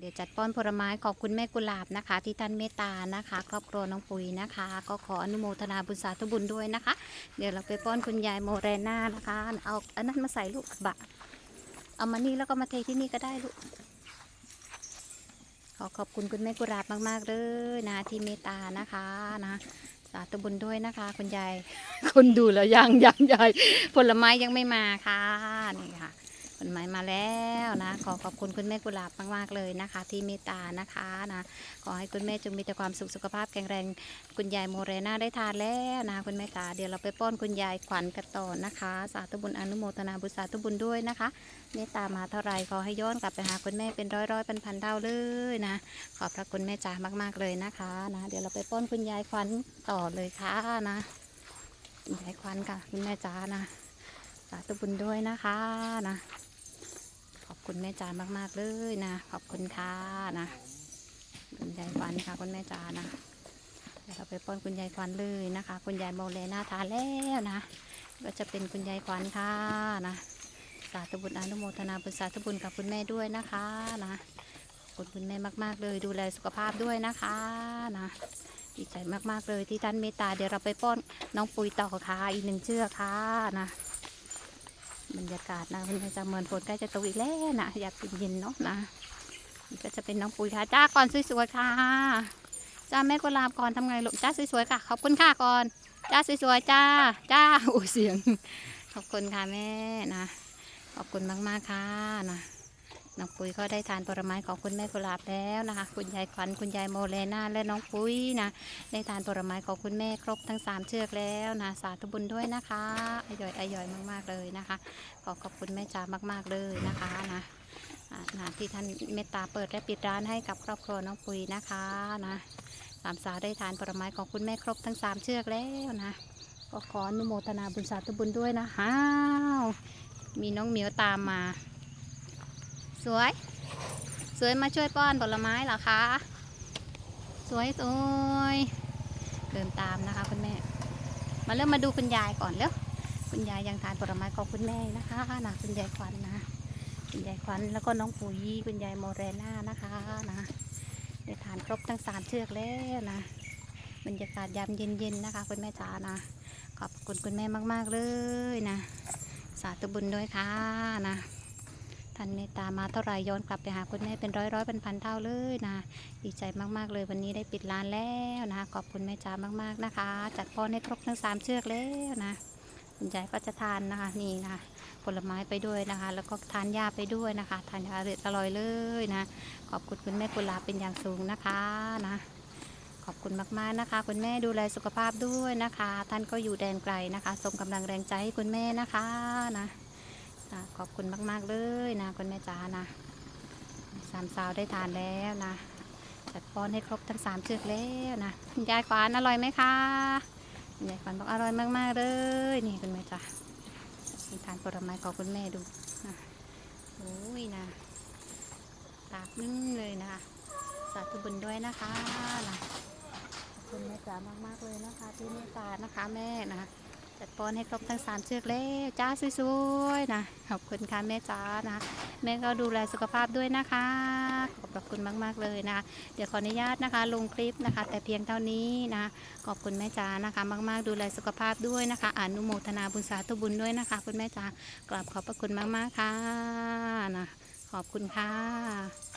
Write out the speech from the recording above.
เดี๋ยวจัดป้อนผลไม้ขอบคุณแม่กุหลาบนะคะ ที่ท่านเมตตานะคะ ครอบครัวน้องปุ๋ยนะคะ ก็ขออนุโมทนาบุญสาธุบุญด้วยนะคะ เดี๋ยวเราไปป้อนคุณยายโมเรน่านะคะเอาอันนั้นมาใส่ลูกกระบะเอามานี่แล้วก็มาเทที่นี่ก็ได้ลูกขอขอบคุณคุณแม่กุหลาบมากๆเลยนะที่เมตตานะคะนะสาธุบุญด้วยนะคะคุณยายคนดูแล้วยังยังยายผลไม้ยังไม่มาค่ะนี่ค่ะ ผลไม้มาแล้วนะ ขอขอบคุณคุณแม่กุหลาบมากๆเลยนะคะ ที่เมตตานะคะนะขอให้คุณแม่จงมีแต่ความสุขสุขภาพแข็งแรงคุณยายโมเรนาได้ทานแล้วนะคุณแม่จ๋าเดี๋ยวเราไปป้อนคุณยายขวัญกันต่อนะคะ สาธุบุญอนุโมทนาบุญสาธุบุญด้วยนะคะเมตตามาเท่าไหรขอให้ย้อนกลับไปหาคุณแม่เป็นร้อยร้อยๆพันพันเท่าเลยนะ ขอบพระคุณแม่จ๋ามากๆเลยนะคะนะเดี๋ยวเราไปป้อนคุณยายขวัญต่อเลยค่ะนะคุณยายขวัญค่ะคุณแม่จ๋านะสาธุบุญด้วยนะคะนะ คุณแม่จ๋ามากๆเลยนะ ขอบคุณค่ะนะคุณยายขวัญค่ะคุณแม่จ๋านะเดี๋ยวเราไปป้อนคุณยายขวัญเลยนะคะ คุณยายโมเลน่าทานแล้วนะ ก็จะเป็นคุณยายขวัญค่ะนะสาธุบุญอนุโมทนาบุญสาธุบุญกับคุณแม่ด้วยนะคะนะขอบคุณคุณแม่มาก ๆ เลยดูแลสุขภาพด้วยนะคะนะดีใจมากๆเลยที่ท่านเมตตาเดี๋ยวเราไปป้อนน้องปุยต่อค่ะอีกหนึ่งเชือกค่ะนะ บรรยากาศนะคุณแม่จะเหมือนฝนใกล้จะตกอีกแล้วนะอยากเย็นเนาะนะนี่ก็จะเป็นน้องปุยค่ะจ้าก่อนสวยๆค่ะจ้าแม่กุหลาบก่อนทำไงลูกจ้าสวยๆค่ะขอบคุณค่ะก่อนจ้าสวยๆจ้าจ้าโอ้เสียง ขอบคุณค่ะแม่นะ ขอบคุณมากๆค่ะนะ น้องปุยก็ได้ทานผลไม้ของคุณแม่กุหลาบแล้วนะคะ คุณยายขวัญคุณยายโมเลนาและน้องปุ้ยนะได้ทานผลไม้ของคุณแม่ครบทั้งสามเชือกแล้วนะสาธุบุญด้วยนะคะอร่อยอร่อยมากๆเลยนะคะ ขอขอบคุณแม่จ๋ามากๆเลยนะคะนะนะที่ท่านเมตตาเปิดและปิดร้านให้กับครอบครัวน้องปุยนะคะนะสามสาวได้ทานผลไม้ของคุณแม่ครบทั้งสามเชือกแล้วนะก็ขออนุโมทนาบุญสาธุบุญด้วยนะฮ้าวมีน้องเหมียวตามมา สวย สวยมาช่วยป้อนผลไม้เหรอคะ สวยสวยเดินตามนะคะคุณแม่ มาเริ่มมาดูคุณยายก่อนเร็วคุณยายยังทานผลไม้ของคุณแม่นะคะนะคุณยายควันนะคุณยายควันแล้วก็น้องปุ๋ยคุณยายโมเรน่านะคะนะได้ทานครบทั้งสามเชือกแล้วนะบรรยากาศยามเย็นๆนะคะ คุณแม่จ๋านะขอบคุณคุณแม่มากๆเลยนะ สาธุบุญด้วยค่ะนะ ท่านเมตตามาเท่าไหรย้อนกลับไปหาคุณแม่เป็นร้อยร้อยเป็นพันเท่าเลยนะดีใจมากๆเลยวันนี้ได้ปิดร้านแล้วนะขอบคุณแม่จ๋ามากๆนะคะ จัดป้อให้ครบทั้งสามเชือกแล้วนะคุณยายก็จะทานนะคะนี่นะคะผลไม้ไปด้วยนะคะ แล้วก็ทานหญ้าไปด้วยนะคะ ทานยาอร่อยอร่อยเลยนะ ขอบคุณคุณแม่กุลาเป็นอย่างสูงนะคะนะขอบคุณมากๆนะคะ คุณแม่ดูแลสุขภาพด้วยนะคะ ท่านก็อยู่แดนไกลนะคะส่งกำลังแรงใจให้คุณแม่นะคะนะ อะขอบคุณมาก ๆ เลยนะคุณแม่จ๋านะสามสาวได้ทานแล้วนะจัดป้อนให้ครบทั้งสามเชือกแล้วนะคุณยายขวานอร่อยไหมคะคุณยายขวัญบอกอร่อยมากๆเลยนี่คุณแม่จ้ะมีทานผลไม้ของคุณแม่ดูนะโอ้ยนะตากนึ่งเลยนะคะสาธุบุญด้วยนะคะนะขอบคุณแม่จ๋ามากๆเลยนะคะที่เมตตานะคะแม่นะจัด ป้อนให้ครบทั้งสามเชือกแล้วจ้าสวยๆนะขอบคุณค่ะแม่จ๋านะแม่ก็ดูแลสุขภาพด้วยนะคะ ขอบพระคุณมากๆเลยนะ เดี๋ยวขออนุญาตนะคะ ลงคลิปนะคะ แต่เพียงเท่านี้นะขอบคุณแม่จ๋านะคะ มากๆดูแลสุขภาพด้วยนะคะอนุโมทนาบุญสาธุบุญด้วยนะคะ คุณแม่จ๋ากราบขอบพระคุณมากๆค่ะนะขอบคุณค่ะ